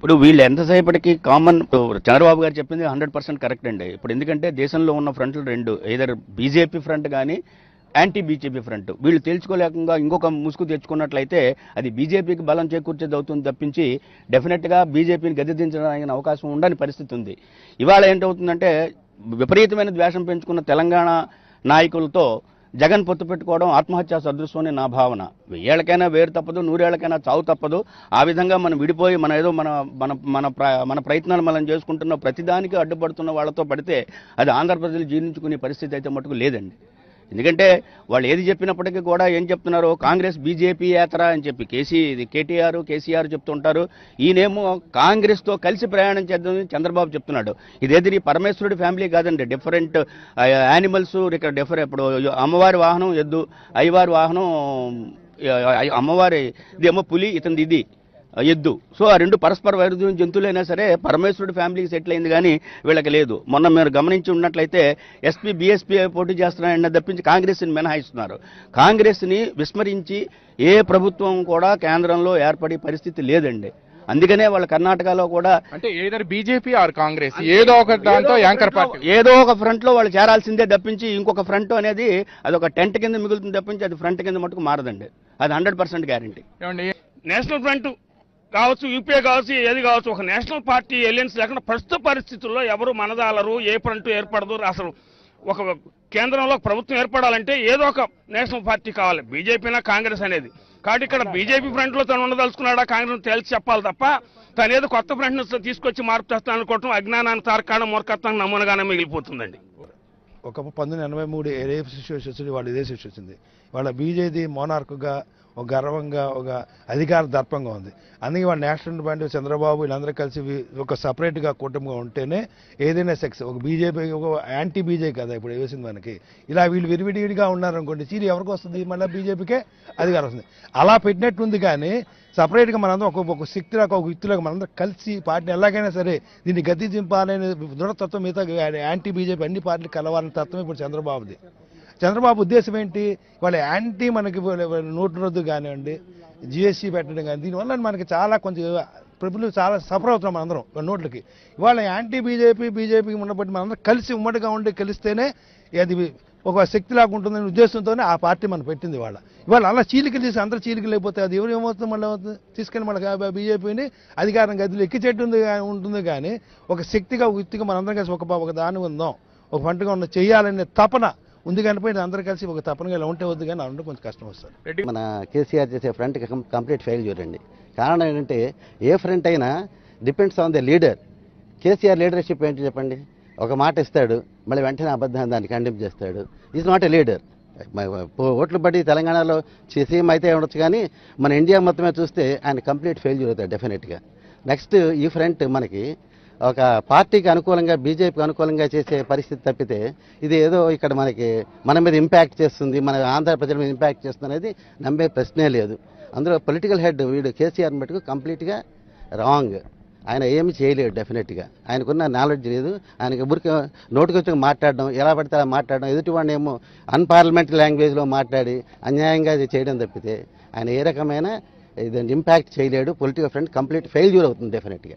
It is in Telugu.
ఇప్పుడు వీళ్ళు ఎంతసేపటికి కామన్ చంద్రబాబు గారు చెప్పింది హండ్రెడ్ పర్సెంట్ కరెక్ట్ అండి. ఇప్పుడు ఎందుకంటే దేశంలో ఉన్న ఫ్రంట్లు రెండు ఏదర్ బీజేపీ ఫ్రంట్ కానీ యాంటీ బీజేపీ ఫ్రంట్ వీళ్ళు తేల్చుకోలేకుండా ఇంకొక ముసుగు తెచ్చుకున్నట్లయితే అది బీజేపీకి బలం చేకూర్చేది అవుతుంది తప్పించి డెఫినెట్గా బీజేపీని గద్దెదించడానికి అవకాశం ఉండని పరిస్థితి ఉంది. ఇవాళ ఏంటవుతుందంటే విపరీతమైన ద్వేషం పెంచుకున్న తెలంగాణ నాయకులతో జగన్ పొత్తు పెట్టుకోవడం ఆత్మహత్య సదృశ్యం అని నా భావన. వెయ్యేళ్ళకైనా వేరు తప్పదు నూరేళ్ళకైనా చావు తప్పదు. ఆ విధంగా మనం విడిపోయి మన ఏదో మన మన మన మన ప్రయత్నాలు మనం చేసుకుంటున్న ప్రతిదానికి అడ్డుపడుతున్న వాళ్ళతో పడితే అది ఆంధ్రప్రదేశ్ జీర్ణించుకునే పరిస్థితి అయితే మటుకు లేదండి. ఎందుకంటే వాళ్ళు ఏది చెప్పినప్పటికీ కూడా ఏం చెప్తున్నారు కాంగ్రెస్ బీజేపీ యాత్ర అని చెప్పి కేసీ కేటీఆర్ కేసీఆర్ చెప్తుంటారు ఈయనేమో కాంగ్రెస్తో కలిసి ప్రయాణం చేద్దామని చంద్రబాబు చెప్తున్నాడు. ఇదేది ఈ పరమేశ్వరుడి ఫ్యామిలీ కాదండి డిఫరెంట్ యానిమల్స్ ఇక్కడ డిఫరెంట్ ఇప్పుడు అమ్మవారి వాహనం ఎద్దు అయ్యవారి వాహనం అమ్మవారి ఇదేమో పులి ఇతనిది ఇది. ఎద్దు. సో ఆ రెండు పరస్పర వైరుధ్యం జంతువులైనా సరే పరమేశ్వరుడు ఫ్యామిలీకి సెటిల్ అయింది కానీ వీళ్ళకి లేదు. మొన్న మీరు గమనించి ఉన్నట్లయితే ఎస్పీ బీఎస్పీ పోటీ చేస్తున్నారన్న తప్పించి కాంగ్రెస్ని మినహాయిస్తున్నారు. కాంగ్రెస్ని విస్మరించి ఏ ప్రభుత్వం కూడా కేంద్రంలో ఏర్పడే పరిస్థితి లేదండి. అందుకనే వాళ్ళ కర్ణాటకలో కూడా అంటే ఏదర్ బీజేపీ ఆర్ కాంగ్రెస్? ఏదో ఒక దాంతో యాంకర్ పార్టీ. ఏదో ఒక ఫ్రంట్లో వాళ్ళు చేరాల్సిందే తప్పించి ఇంకొక ఫ్రంట్ అనేది అది ఒక టెంట్ కింద మిగులుతుంది తప్పించి అది ఫ్రంట్ కింద మటుకు మారదండి. అది hundred percent guarantee. National front కావచ్చు యూపీఏ కావచ్చు ఏది కావచ్చు ఒక నేషనల్ పార్టీ ఎలియన్స్ లేకుండా ప్రస్తుత పరిస్థితుల్లో ఎవరు మనదాలరు ఏ ఫ్రంట్ ఏర్పడదు అసలు ఒక కేంద్రంలో ప్రభుత్వం ఏర్పడాలంటే ఏదో ఒక నేషనల్ పార్టీ కావాలి. బీజేపీనా కాంగ్రెస్ అనేది. కాబట్టి ఇక్కడ బీజేపీ ఫ్రంట్లో తను ఉండదలుచుకున్నాడా కాంగ్రెస్ తేల్చి చెప్పాలి తప్ప తను ఏదో కొత్త ఫ్రంట్ తీసుకొచ్చి మార్పు తెస్తాను అనుకోవటం అజ్ఞానాన్ని తార్కాణం మూర్ఖత్వం నమ్మనగానే మిగిలిపోతుందండి. ఒక పంతొమ్మిది ఎనభై మూడు ఏ సిచ్యువేషన్ వచ్చింది వాళ్ళు ఇదే సిచ్యువేషన్ వచ్చింది. వాళ్ళ బీజేపీ మోనార్క్గా ఒక గర్వంగా ఒక అధికార దర్పంగా ఉంది. అందుకే వాడు నేషనల్ బండి చంద్రబాబు వీళ్ళందరూ కలిసి ఒక సపరేట్గా కూటమిగా ఉంటేనే ఏదైనా సెక్స్ ఒక బీజేపీ ఒక యాంటీ బీజేపీ కదా ఇప్పుడు వేసింది మనకి ఇలా వీళ్ళు విరివిడివిడిగా ఉన్నారనుకోండి చీరి ఎవరికి వస్తుంది? మళ్ళీ బీజేపీకే అధికారం వస్తుంది. అలా పెట్టినట్టుంది కానీ సపరేట్గా మనందరం ఒక ఒక శక్తిలాగా ఒక వ్యక్తిలాగా మనందరం కలిసి పార్టీని ఎలాగైనా సరే దీన్ని గతి దింపాలనే దృఢతత్వం మిగతా యాంటీ బీజేపీ అన్ని పార్టీలు కలవాలని తత్వం ఇప్పుడు చంద్రబాబుది. చంద్రబాబు ఉద్దేశం ఏంటి? వాళ్ళ యాంటీ మనకి నోటు రద్దు కానివ్వండి జిఎస్టీ పెట్టడం కానీ దీనివల్ల మనకి చాలా కొంచెం ప్రభుత్వం చాలా సఫర్ అవుతున్నాం మనందరం నోట్లకి. ఇవాళ యాంటీ బీజేపీ బీజేపీకి ఉన్నప్పటి మనందరం కలిసి ఉమ్మడిగా ఉండి కలిస్తేనే అది ఒక శక్తి లాగా ఉంటుందనే ఉద్దేశంతోనే ఆ పార్టీ మనం పెట్టింది వాళ్ళ ఇవాళ అలా చీలికలు తీసి అందరూ చీలికలు అయిపోతే అది ఎవరు ఏమవుతుంది? మళ్ళీ అవుతుంది తీసుకెళ్ళి మళ్ళీ బీజేపీని అధికారం గదిలో ఎక్కి ఉంటుంది కానీ ఒక శక్తిగా ఉత్తిగా మనందరం కలిసి ఒక ఒక దాని ఉందాం. ఒక పంటగా ఉన్న చేయాలనే తపన ఉంది కనిపోయి అందరూ కలిసి ఒక తపనగా ఇలా ఉంటే వద్దు కానీ ఉంటే కొంచెం కష్టం వస్తుంది. రెడ్డి మన కేసీఆర్ చేసే ఫ్రంట్ కంప్లీట్ ఫెయిల్ చూడండి. కారణం ఏంటంటే ఏ ఫ్రంట్ అయినా depends on the leader. KCR leadership ఏంటి చెప్పండి? ఒక మాట ఇస్తాడు మళ్ళీ వెంటనే అబద్ధాన్ని దాన్ని కండెమ్ చేస్తాడు. ఈజ్ నాట్ ఎ లీడర్ ఓట్లు బట్టి తెలంగాణలో సీఎం అయితే ఉండొచ్చు కానీ మన ఇండియా మొత్తమే చూస్తే ఆయన కంప్లీట్ ఫెయిల్ అవుతాడు డెఫినెట్గా నెక్స్ట్ ఈ ఫ్రంట్ మనకి ఒక పార్టీకి అనుకూలంగా బీజేపీకి అనుకూలంగా చేసే పరిస్థితి తప్పితే ఇది ఏదో ఇక్కడ మనకి మన మీద ఇంపాక్ట్ చేస్తుంది మన ఆంధ్ర ప్రజల మీద ఇంపాక్ట్ చేస్తుంది అనేది నమ్మే ప్రశ్నే లేదు. అందులో పొలిటికల్ హెడ్ వీడు కేసీఆర్ మటుకు కంప్లీట్గా రాంగ్ ఆయన ఏమి చేయలేడు డెఫినెట్గా ఆయనకున్న నాలెడ్జ్ లేదు. ఆయనకి ఊరికి నోటికొచ్చి మాట్లాడడం ఎలా పడితే అలా మాట్లాడడం ఎదుటివాడిని ఏమో అన్పార్లమెంటరీ లాంగ్వేజ్లో మాట్లాడి అన్యాయంగా చేయడం తప్పితే ఆయన ఏ రకమైన ఇంపాక్ట్ చేయలేడు. పొలిటికల్ ఫ్రంట్ కంప్లీట్ ఫెయిల్యూర్ అవుతుంది డెఫినెట్గా